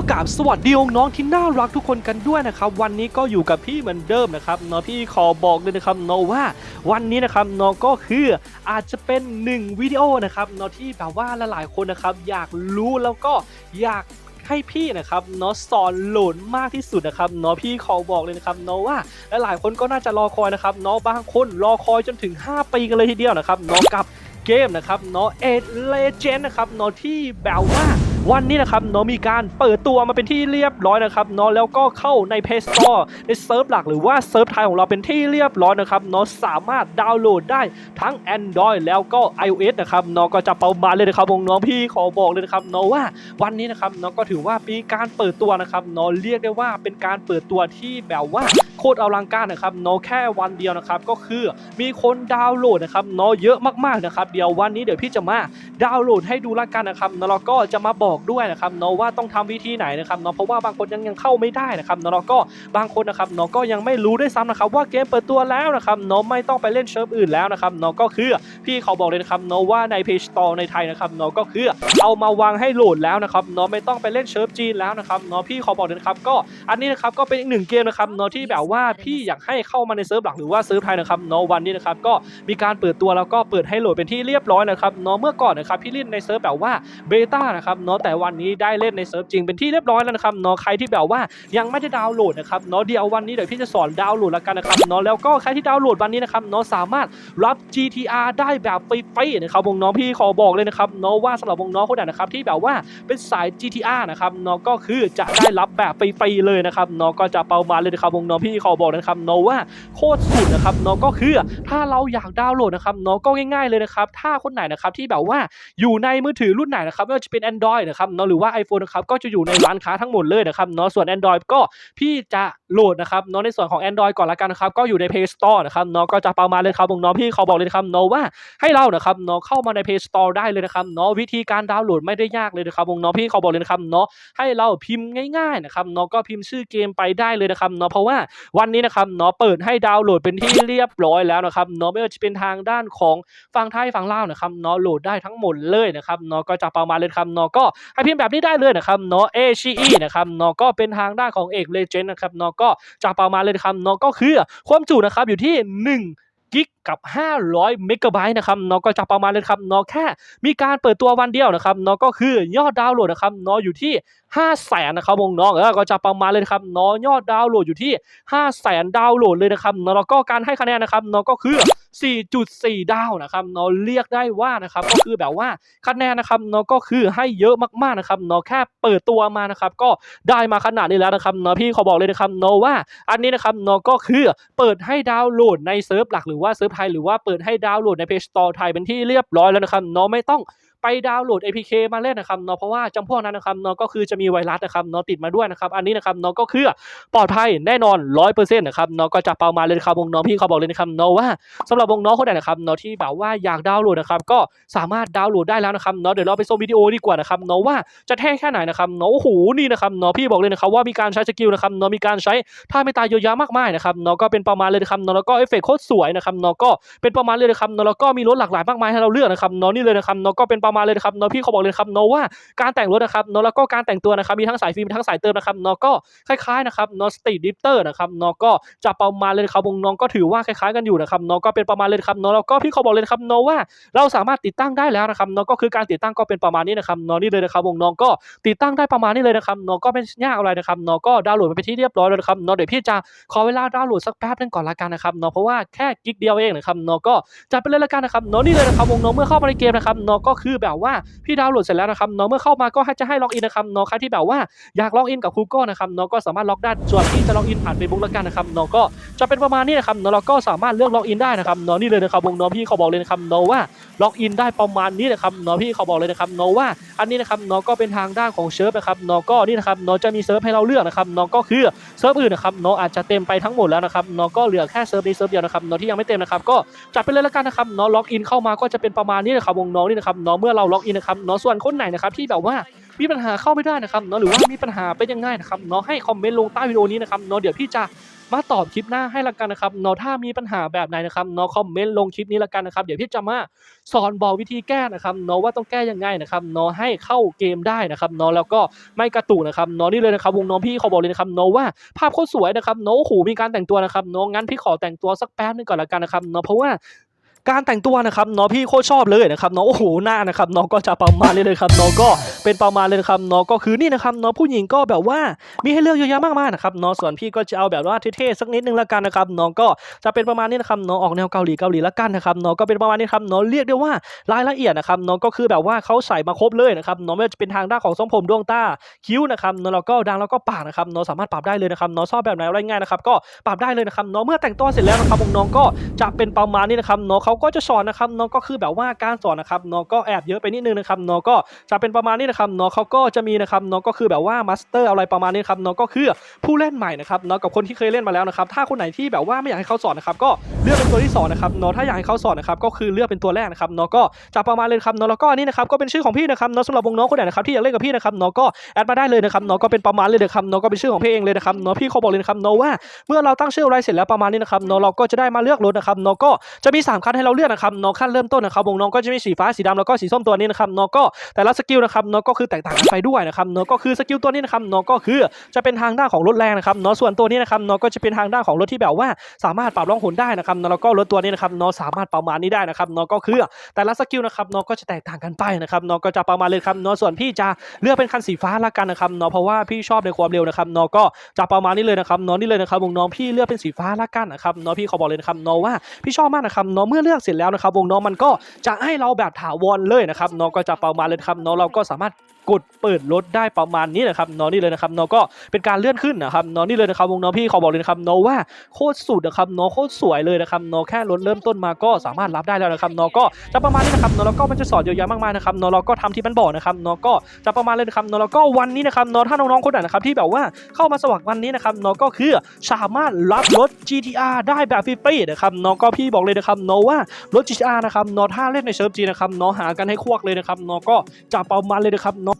กับสวัสดีน้องที่น่ารักทุกคนกันด้วยนะครับวันนี้ก็อยู่กับพี่เหมือนเดิมนะครับเนาะพี่ขอบอกเลยนะครับเนาะว่าวันนี้นะครับเนาะก็คืออาจจะเป็นหนึ่งวิดีโอนะครับเนาะที่แบบว่าหลายๆคนนะครับอยากรู้แล้วก็อยากให้พี่นะครับเนาะสอนโหลดมากที่สุดนะครับเนาะพี่ขอบอกเลยนะครับเนาะว่าหลายๆคนก็น่าจะรอคอยนะครับเนาะบางคนรอคอยจนถึง 5 ปีกันเลยทีเดียวนะครับเนาะกับเกมนะครับเนาะเอ็ดเลเจนนะครับเนาะที่แบบว่า วันนี้นะครับเนาะมีการเปิดตัวมาเป็นที่เรียบร้อยนะครับเนาะแล้วก็เข้าใน Play Store ในเซิร์ฟหลักหรือว่าเซิร์ฟไทยของเราเป็นที่เรียบร้อยนะครับเนาะสามารถดาวน์โหลดได้ทั้ง Android แล้วก็ iOS นะครับเนาะก็จะเป่ามาเลยนะครับวงน้องพี่ขอบอกเลยนะครับเนาะว่าวันนี้นะครับเนาะก็ถือว่ามีการเปิดตัวนะครับเนาะเรียกได้ว่าเป็นการเปิดตัวที่แบบว่า โคตรอลังการนะครับเนาะแค่วันเดียวนะครับก็คือมีคนดาวน์โหลดนะครับเนาะเยอะมากๆนะครับเดี๋ยววันนี้เดี๋ยวพี่จะมาดาวน์โหลดให้ดูละกันนะครับเนาะแล้วก็จะมาบอกด้วยนะครับเนาะว่าต้องทำวิธีไหนนะครับเนาะเพราะว่าบางคนยังยังเข้าไม่ได้นะครับเนาะแล้วก็บางคนนะครับเนาะก็ยังไม่รู้ด้วยซ้ำนะครับว่าเกมเปิดตัวแล้วนะครับเนาะไม่ต้องไปเล่นเซิร์ฟอื่นแล้วนะครับเนาะก็คือพี่เขาบอกเลยนะครับเนาะว่าใน Play Store ในไทยนะครับเนาะก็คือเอามาวางให้โหลดแล้วนะครับเนาะไม่ต้องไปเล่นเซิร์ฟจีนแล้วนะครับเนาะพี่เขาบอกเลยนะครับก็อันนี้นะครับก็เป็นอีกหนึ่งเกมนะครับเนาะที่แบบว่าพี่อยากให้เข้ามาในเซิร์ฟหลักหรือว่าเซิร์ฟไทยนะครับเนาะวันนี้นะครับก็มีการเปิดตัวแล้วก็เปิดให้โหลดเป็นที่เรียบร้อยนะครับเนาะเมื่อก่อนนะครับพี่เล่นในเซิร์ฟแบบว่าเบต้านะครับเนาะแต่วันนี้ได้เล่นในเซิร์ฟจริงเป็นที่เรียบร้อยแล้วนะครับเนาะใครที่แบบว่ายังไม่ได้ดาวน์โหลดนะครับเนาะเดี๋ยววันนี้เดี๋ยวพี่จะสอนดาวน์โหลดแล้วกันนะครับเนาะแล้วก็ใครที่ดาวน์โหลดวันนี้นะครับเนาะสามารถรับ GTR ได้แบบฟรีๆนะครับวงน้องพี่ขอบอกเลยนะครับเนาะว่าสำหรับวงน้องคนไหนนะครับที่แบบว่าเป็นสาย GTR นะครับเนาะก็คือจะได้รับแบบฟรีๆเลยนะครับเนาะก็จะเปามาเลยนะครับวงน้องพี่ขอบอกนะครับเนาะว่าโคตรสุดนะครับเนาะก็คือถ้าเราอยากดาวน์โหลดนะครับเนาะก็ง่าย ๆเลยนะครับถ้าคนไหนนะครับที่แบบว่าอยู่ในมือถือรุ่นไหนนะครับไม่ว่าจะเป็น Android นะครับเนาะหรือว่า iPhone นะครับก็จะอยู่ในร้านค้าทั้งหมดเลยนะครับเนาะส่วน Android ก็พี่จะโหลดนะครับเนาะในส่วนของ Android ก่อนละกันนะครับก็อยู่ใน Play Store นะครับเนาะก็จะประมาณเลยครับวงน้องพี่เขาบอกเลยนะครับเนาะว่าให้เรานะครับเนาะเข้ามาใน Play Store ได้เลยนะครับเนาะวิธีการดาวน์โหลดไม่ได้ยากเลยนะครับวงน้องพี่เขาบอกเลยนะครับเนาะให้เราพิมพ์ง่ายๆนะครับเนาะก็พิมพ์ชื่อเกมไปได้เลยนะครับเนาะเพราะว่าวันนี้นะครับเนาะเปิดให้ดาวน์โหลดเป็นที่เรียบร้อยแล้วนะครับเนาะไม่ว่าจะเป็นทางด้านของฝั่งไทยฝั่งลาวนะครับเนาะโหลดได้ทั้งหมดเลยนะครับเนาะก็จะประมาณเลยครับเนาะก็ให้พิมพ์แบบนี้ได้เลยนะครับเนาะเอชีนะครับเนาะก็เป็นทางด้านของเอกเลเจนด์นะครับเนาะก็จะประมาณเลยครับเนาะก็คือความจุนะครับอยู่ที่1กิกกับ 500 เมกะไบต์นะครับเนาะก็จะประมาณเลยครับเนาะแค่มีการเปิดตัววันเดียวนะครับเนาะก็คือยอดดาวน์โหลดนะครับเนาะอยู่ที่ 5 0 0แสนนะครับวงน้องเออก็จะประมาณเลยครับเนาะยอดดาวน์โหลดอยู่ที่ 5 0 0แสนดาวน์โหลดเลยนะครับเนาะแล้วก็การให้คะแนนนะครับเนาะก็คือ 4.4 ดาวนะครับเนาะเรียกได้ว่านะครับก็คือแบบว่าคะแนนนะครับเนาะก็คือให้เยอะมากๆนะครับเนาะแค่เปิดตัวมานะครับก็ได้มาขนาดนี้แล้วนะครับเนาะพี่ขอบอกเลยนะครับเนาะว่า อันนี้นะครับเนาะก็คือเปิดให้ดาวน์โหลดในเซิร์ฟหลักหรือว่าเซิร์ฟไทยหรือว่าเปิดให้ดาวน์โหลดในเพจ Store ไทยเป็นที่เรียบร้อยแล้วนะครับน้องไม่ต้อง ไปดาวน์โหลด APK มาเล่นนะครับเนาะเพราะว่าจำพวกนั้นนะครับเนาะก็คือจะมีไวรัสนะครับเนาะติดมาด้วยนะครับอันนี้นะครับเนาะก็คือปลอดภัยแน่นอน100%นต์นะครับเนาะก็จะเปามาเลยนะครับวงน้องพี่เขาบอกเลยนะครับเนาะว่าสำหรับวงน้องคนไหนนะครับเนาะที่แบบว่าอยากดาวน์โหลดนะครับก็สามารถดาวน์โหลดได้แล้วนะครับเนาะเดี๋ยวเราไปชมวิดีโอดีกว่านะครับเนาะว่าจะเท่แค่ไหนนะครับเนาะโอ้โหนี่นะครับเนาะพี่บอกเลยนะครับว่ามีการใช้สกิลนะครับเนาะมีการใช้ท่าไม่ตายเยอะแยะมากมายนะครับเนาะก็เป็นประมาณเลยนะครับเนาะแล้วก็เอฟเฟกต์โคตรสวยนะครับเนาะก็เป็นประมาณเลยนะครับเนาะแล้วก็มีรถหลากหลายมากมายให้เราเลือกนะครับเนาะนี่เลยนะครับเนาะก็เป็นประมาณเลยนะครับเนาะพี่เขาบอกเลยครับเนาะว่าการแต่งรถนะครับเนาะแล้วก็การแต่งตัวนะครับมีทั้งสายฟิล์มมีทั้งสายเติมนะครับเนาะก็คล้ายๆนะครับเนาะสตรีทดิฟเตอร์นะครับเนาะก็จะประมาณเลยครับวงน้องก็ถือว่าคล้ายๆกันอยู่นะครับเนาะก็เป็นประมาณเลยครับเนาะแล้วก็พี่เขาบอกเลยครับเนาะว่าเราสามารถติดตั้งได้แล้วนะครับเนาะก็คือการติดตั้งก็เป็นประมาณนี้นะครับเนาะนี่เลยนะครับวงน้องก็ติดตั้งได้ประมาณนี้เลยนะครับเนาะก็ไม่ยากอะไรนะครับเนาะก็ดาวน์โหลดมาเป็นที่เรียบร้อยแล้วนะครับเนาะเดี๋ยวพี่จะขอเวลาดาวน์โหลดสักแป๊บนึงก่อนละกันนะครับเนาะเพราะว่าแค่กิกเดียวเองนะครับเนาะก็จัดไปเลยละกันนะครับเนาะนี่เลยนะครับวงน้องเมื่อเข้ามาในเกมนะครับเนาะก็คือแบบว่าพี่ดาวน์โหลดเสร็จแล้วนะครับเนาะเมื่อเข้ามาก็จะให้ล็อกอินนะครับเนาะใครที่แบบว่าอยากล็อกอินกับ Google นะครับเนาะก็สามารถล็อกได้ส่วนที่จะล็อกอินผ่าน Facebook ละกันนะครับเนาะก็จะเป็นประมาณนี้นะครับเนาะเราก็สามารถเลือกล็อกอินได้นะครับเนาะนี่เลยนะครับวงน้องพี่เขาบอกเลยนะครับเนาะว่าล็อกอินได้ประมาณนี้นะครับเนาะพี่เขาบอกเลยนะครับเนาะว่า อันนี้นะครับเนาะก็เป็นทางด้านของเซิร์ฟนะครับเนาะก็นี่นะครับเนาะจะมีเซิร์ฟให้เราเลือกนะครับเนาะก็คือเซิร์ฟอื่นนะครับเนาะอาจจะเต็มไปทั้งหมดแล้วนะครับเนาะก็เหลือแค่เซิร์ฟนี้เซิร์ฟเดียวนะครับเนาะที่ยังไม่เต็มนะครับก็จัดไปเลยละกันนะครับเนาะล็อกอินเข้ามาก็จะเป็นประมาณนี้นะครับวงน้องนี่นะครับเนาะเมื่อเราล็อกอินนะครับเนาะส่วนคนไหนนะครับที่แบบว่ามีปัญหาเข้าไม่ได้นะครับเนาะหรือว่ามีปัญหาเป็นยังไงนะครับเนาะให้คอมเมนต์ลงใต้วิดีโอนี้นะครับเนาะเดี๋ยวพี่จะมาตอบคลิปหน้าให้ละกันนะครับเนาะถ้ามีปัญหาแบบไหนนะครับเนาะคอมเมนต์ลงคลิปนี้ละกันนะครับเดี๋ยวพี่จะมาสอนบอกวิธีแก้นะครับเนาะว่าต้องแก้ยังไงนะครับเนาะให้เข้าเกมได้นะครับเนาะแล้วก็ไม่กระตุกนะครับเนาะนี่เลยนะครับวงน้องพี่ขอบอกเลยนะครับเนาะว่าภาพโคตรสวยนะครับเนาะโอ้โหมีการแต่งตัวนะครับเนาะงั้นพี่ขอแต่งตัวสักแป๊บนึงก่อนละกันนะครับเนาะเพราะว่า การแต่งตัวนะครับเนาะพี่โคตรชอบเลยนะครับเนาะโอ้โหหน้านะครับเนาะก็จะประมาณนี้เลยครับเนาะก็เป็นประมาณเลยนะครับเนาะก็คือนี่นะครับเนาะผู้หญิงก็แบบว่ามีให้เลือกเยอะแยะมากมายนะครับเนาะส่วนพี่ก็จะเอาแบบว่าเท่ๆสักนิดนึงละกันนะครับเนาะก็จะเป็นประมาณนี้นะครับเนาะออกแนวเกาหลีเกาหลีละกันนะครับเนาะก็เป็นประมาณนี้ครับเนาะเรียกได้ว่ารายละเอียดนะครับเนาะก็คือแบบว่าเขาใส่มาครบเลยนะครับเนาะไม่ว่าจะเป็นทางด้านของทรงผมดวงตาคิ้วนะครับเนาะแล้วก็ดังแล้วก็ปากนะครับเนาะสามารถปรับได้เลยนะครับเนาะชอบแบบไหนอะไรง่ายนะครับก็ปรับได้เลยนะครับเนาะเมื่อแต่งตัวเสร็จแล้วนะครับน้องก็จะเป็นประมาณนี้นะครับเนาะเขาก็จะสอนนะครับเนาะก็คือแบบว่าการสอนนะครับเนาะก็แอบเยอะไปนิดนึงนะครับเนาะก็จะเป็นประมาณนี้นะครับเนาะเขาก็จะมีนะครับเนาะก็คือแบบว่ามาสเตอร์อะไรประมาณนี้ครับเนาะก็คือผู้เล่นใหม่นะครับเนาะกับคนที่เคยเล่นมาแล้วนะครับถ้าคนไหนที่แบบว่าไม่อยากให้เขาสอนนะครับก็เลือกเป็นตัวที่สองนะครับเนาะถ้าอยากให้เขาสอนนะครับก็คือเลือกเป็นตัวแรกนะครับเนาะก็จะประมาณเลยครับเนาะแล้วก็อันนี้นะครับก็เป็นชื่อของพี่นะครับเนาะสำหรับวงน้องคนไหนนะครับที่อยากเล่นกับพี่นะครับเนาะก็แอดมาได้เลยนะครับเนาะก็เป็นประมาณเลยนะครับเนาะก็เป็นชื่อของพี่เองเลยนะครับเนาะพี่เขาบอกเลยนะครับเนาะว่าเมื่อเราตั้งชื่ออะไรเสร็จแล้วประมาณนี้นะครับเนาะเราก็จะได้มาเลือกรถนะครับเนาะก็จะมีสามขั้นให้เราเลือกนะครับเนาะขั้นเริ่มต้นนะครับวงน้องก็จะมีสีฟ้าสีดำแล้วก็สีส้มตัวนี้นะครับเนาะก็แต่ละสกิลนะครับเนาะก็คือแตกต่างกันไปด้วยนะครับเนาะก็คือสกิลตัวนี้นะครับเนาะก็คือจะเป็นทางด้านของรถแรงนะครับเนาะส่วนตัวนี้นะครับเนาะก็จะเป็นทางด้านของรถที่แบบว่า สามารถปรับล่องหนได้นะครับนาะแล้วก็รถตัวนี้นะครับเนาะสามารถประมาณนี้ได้นะครับเนาะก็คือแต่ละสกิลนะครับเนาะก็จะแตกต่างกันไปนะครับเนาะก็จะประมาณเลยครับเนาะส่วนพี่จะเลือกเป็นคันสีฟ้าละกันนะครับเนาะเพราะว่าพี่ชอบในความเร็วนะครับเนาะก็จะประมาณนี้เลยนะครับเนาะนี่เลยนะครับวงน้องพี่เลือกเป็นสีฟ้าละกันนะครับเนาะพี่ขอบอกเลยนะครับเนาะว่าพี่ชอบมากนะครับเนาะเมื่อเลือกเสร็จแล้วนะครับวงน้องมันก็จะให้เราแบบถาวรเลยนะครับน้องก็จะประมาณเลยครับน้องเราก็สามารถ กดเปิดรถได้ประมาณนี้นะครับนาะนี่เลยนะครับนาะก็เป็นการเลื่อนขึ้นนะครับนาะนี่เลยนะครับวงน้องพี่ขอบอกเลยนะครับนาะว่าโคตรสุดนะครับนาะโคตรสวยเลยนะครับนาะแค่รถเริ่มต้นมาก็สามารถรับได้แล้วนะครับนาะก็จะประมาณนี้นะครับนาะแล้วก็มันจะสอนเยอะแยะมากมายนะครับนาะเราก็ทำที่มันบอกนะครับนาะก็จะประมาณเลยนะครับนาะแล้วก็วันนี้นะครับนาะถ้าน้องๆคนไหนนะครับที่แบบว่าเข้ามาสมัครวันนี้นะครับนาะก็คือสามารถรับรถ GTR ได้แบบฟรีๆนะครับนาะก็พี่บอกเลยนะครับนาะว่ารถ GTR นะครับนาะถ้าเล่นในเซิร์ฟจีนะครับนาะหากันให้ควักเลยนะครับนาะก็จะประมาณเลยนะครับนาะ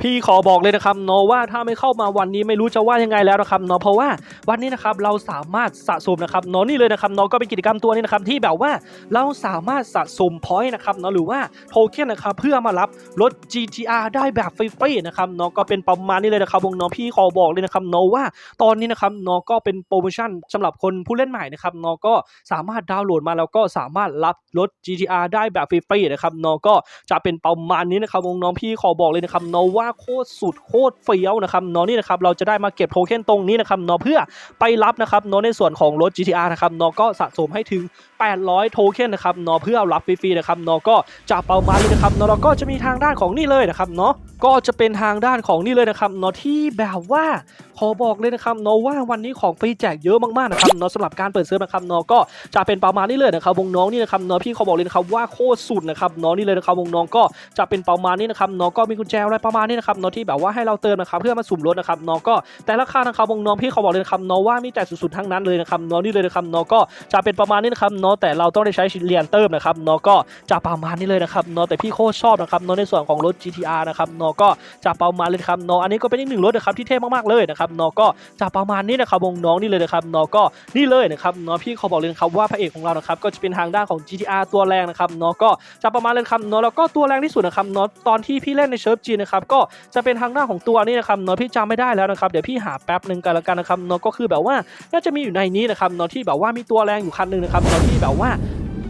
พี่ขอบอกเลยนะครับเนาะว่าถ้าไม่เข้ามาวันนี้ไม่รู้จะว่ายังไงแล้วนะครับเนาะเพราะว่าวันนี้นะครับเราสามารถสะสมนะครับเนาะนี่เลยนะครับเนาะก็เป็นกิจกรรมตัวนี้นะครับที่แบบว่าเราสามารถสะสมพอยต์นะครับเนาะหรือว่าโทเค็นนะครับเพื่อมารับรถ GTR ได้แบบฟรีๆนะครับเนาะก็เป็นประมาณนี้เลยนะครับวงเนาะพี่ขอบอกเลยนะครับเนาะว่าตอนนี้นะครับเนาะก็เป็นโปรโมชั่นสำหรับคนผู้เล่นใหม่นะครับเนาะก็สามารถดาวน์โหลดมาแล้วก็สามารถรับรถ GTR ได้แบบฟรีๆนะครับเนาะก็จะเป็นประมาณนี้นะครับวงน้องพี่ขอบอกเลยนะครับเนาะว่าโคตรสุดโคตรเฟี้ยวนะครับเนาะนี่นะครับเราจะได้มาเก็บโทเค็นตรงนี้นะครับเนาะเพื่อไปรับนะครับเนาะในส่วนของรถ GTR นะครับเนาะก็สะสมให้ถึง 800 โทเค็นนะครับเนาะเพื่อรับฟรีๆนะครับเนาะก็จะเประมาณนี้นะครับเนาะแล้วก็จะมีทางด้านของนี่เลยนะครับเนาะก็จะเป็นทางด้านของนี่เลยนะครับเนาะที่แบบว่าขอบอกเลยนะครับเนาะว่าวันนี้ของฟรีแจกเยอะมากๆนะครับเนาะสำหรับการเปิดเซิร์ฟนะครับเนาะก็จะเป็นประมาณนี้เลยนะครับวงน้องนี่นะครับเนาะพี่ขอบอกเลยนะครับว่าโคตรสุดนะครับเนาะนี่เลยนะครับวงน้องก็จะเป็นประมาณนี้นะครับเนาะก็มีกุญแจอะไรประมาณนี้นะครับเนาะที่แบบว่าให้เราเติมนะครับเพื่อมาสุ่มรถนะครับเนาะก็แต่ราคานะครับวงน้องพี่เขอบอกเลยนะครับเนาะว่ามีแต่สุดๆทั้งนั้นเลยนะครับเนาะนี่เลยนะครับเนาะก็จะเป็นประมาณนี้นะครับเนาะแต่เราต้องได้ใช้เหรียญเติมนะครับเนาะก็จะประมาณนี้เลยนะครับเนาะแต่พี่โคตรชอบนะครับเนาะในส่วนของรถ GTR นะครับเนาะก็จะประมาณเลยครับเนาะอันนี้ก็เป็นอีกหนึ่งรถนะครับที่เท่มากๆเลยนะครับเนาะก็จะประมาณนี้นะครับวงน้องนี่เลยนะครับเนาะก็นี่เลยนะครับเนาะพี่เขอบอกเลยนะครับว่าพระเอกของเรานะครับก็จะเป็นทางด้านของ GTR ตัวแรงนะครับเนาะก็จะประมาณเลยครับเนาะแล้วก็ตัวแรงที่สุดนะครับเนาะตอนที่พี่เล่นในเชิร์ฟจีนะครับก็จะเป็นทางด้านของตัวนี้นะครับเนาะพี่จำไม่ได้แล้วนะครับเดี๋ยวพี่หาแป๊บหนึ่งกันละกันนะครับเนาะก็คือแบบว่าน่าจะมีอยู่ในนี้นะครับเนาะที่แบบว่ามีตัวแรงอยู่คันหนึ่งนะครับเนาะที่แบบว่า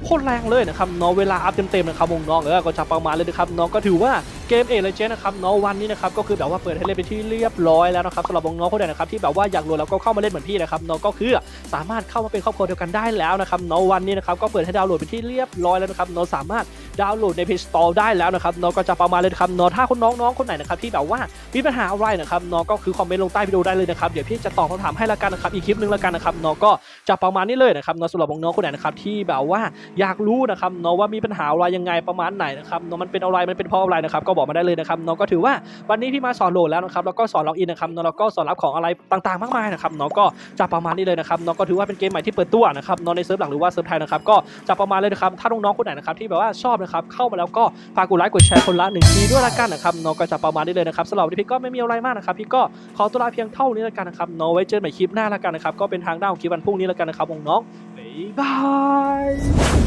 โคตรแรงเลยนะครับเนาะเวลาอัพเต็มๆนะครับวงน้องเออก็จะประมาณเลยนะครับเนาะก็ถือว่าเกมเอเลเจนนะครับเนาะวันนี้นะครับก็คือแบบว่าเปิดให้เล่นเป็นที่เรียบร้อยแล้วนะครับสำหรับวงน้องคนใดนนะครับที่แบบว่าอยากโหลดแล้วก็เข้ามาเล่นเหมือนพี่นะครับเนาะก็คือสามารถเข้ามาเป็นครอบครัวเดียวกันได้แล้วนะครับเนาะวันนี้นะครับก็เปิดให้ดาวน์โหลดเป็นที่เรียบร้อยแล้วนะครับเนาะสามารถดาวน์โหลดใน Play Store ได้แล้วนะครับเนาะก็จะประมาณเลยนะครับเนาะถ้าคุณน้องคนไหนนะครับที่แบบว่ามีปัญหาอะไรนะครับเนาะก็คือคอมเมนต์ลงใต้วิดีโอได้เลยนะครับเดี๋ยวพี่จะตอบคำถามให้ละกันนะครับอีกคลิปหนึงละกันนะครับเนาะก็จะประมาณนี้เลยนะครับเนาะสำหรับน้องคนไหนนะครับที่แบบว่าอยากรู้นะครับเนาะว่ามีปัญหาอะไรยังไงประมาณไหนนะครับเนาะมันเป็นอะไรมันเป็นเพราะอะไรนะครับก็บอกมาได้เลยนะครับเนาะก็ถือว่าวันนี้พี่มาสอนโหลดแล้วนะครับแล้วก็สอนล็อกอินนะครับนาะแล้วก็สอนรับของอะไรต่างๆ มากมายนะครับเนาะก็จะประมาณนี้เลยนะครับเนาะก็ถือว่าเป็นเกมใหม่ที่เปิดตัวนะครับเนาะในเซิร์ฟหลังหรือว่าเซิร์ฟไทยนะครับก็จะประมาณเลยนะครับถ้าน้องๆคนไหนนะครับที่แบบว่าชอบนะครับเข้ามาแล้วก็ฝากกดไลค์กดแชร์คนละหนึ่งทีด้วยละกันนะครับเนาะก็จะประมาณนี้เลยนะครับสำหรับวันนี้พี่ก็ไม่มีอะไรมากนะครับพี่ก็ขอตัวลาเพียงเท่านี้ละกันนะครับเนาะไว้เจอกันใหม่คลิปหน้าละกันนะครับก็เป็นทางด้านของคลิปวันพรุ่งนี้ละกันนะครับน้องๆบ๊ายบา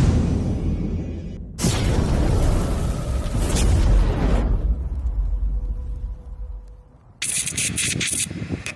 ย